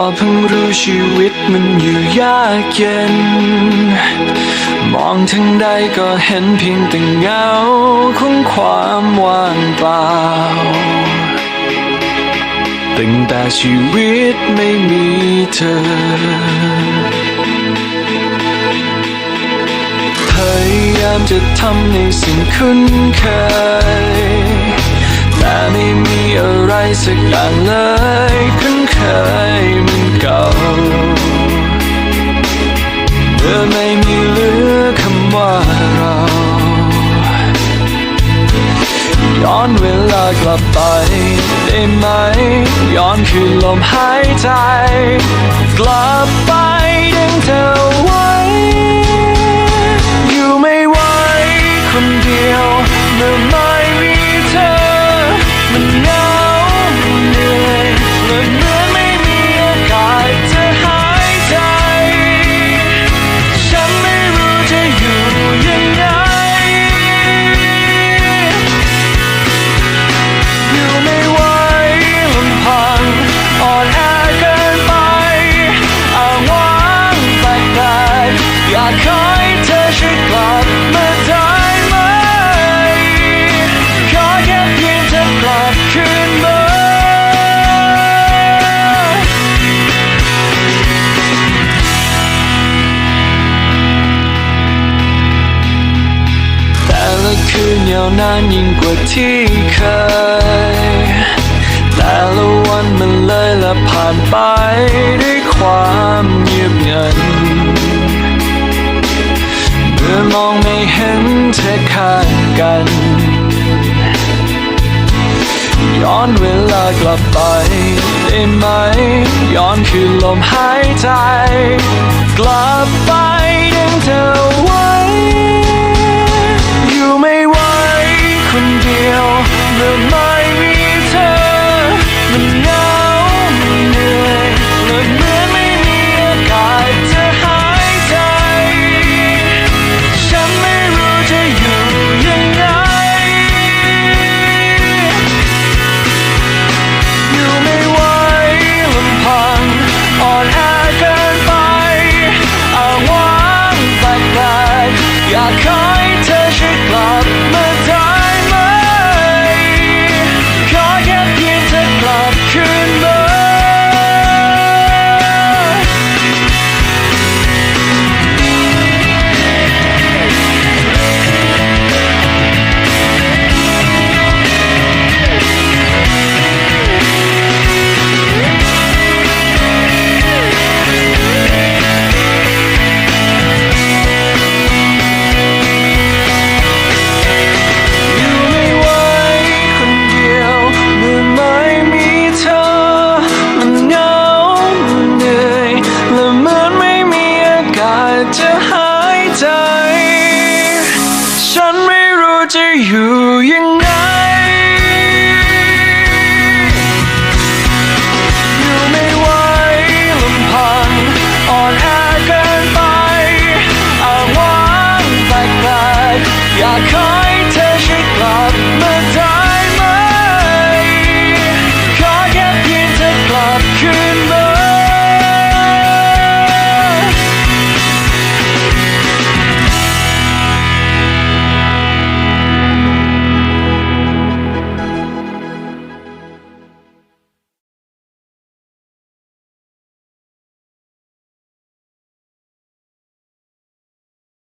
ก็เพิ่งรู้ชีวิตมันอยู่ยากเย็น มองทั้งใดก็เห็นเพียงแต่เงาของความว่างเปล่าตั้งแต่ชีวิตไม่มีเธอพยายามจะทำในสิ่งคุ้นเคย แต่ไม่มีอะไรสักอย่างเลยคุ้นเคย ก่าเมื่อไม่มีเหลือคำว่าเราย้อนเวลากลับไปได้ไหม ย้อนคืนลมหายใจ กลับไปดึงเธอไว้ วนานยิ่งกว่าที่เคย แต่ละวันมันเลยละผ่านไปด้วยความเงียบงันเมื่อมองไม่เห็นเธอขางกัน ย้อนเวลากลับไปได้ไหม ย้อนคืนลมหายใจ กลับไป มื่อไม่มีเธอ มันเหงามันเหนื่อยและเหมือนไม่มีอากาศจะหายใจ ฉันไม่รู้จะอยู่ยังไง อยู่ไม่ไหวลำพังอ่อนแอเกินไปอ้างว้างแปลกๆอยากให้เธอช่วยกลับมาได้ จะหายใจ ฉันไม่รู้จะอยู่ยัง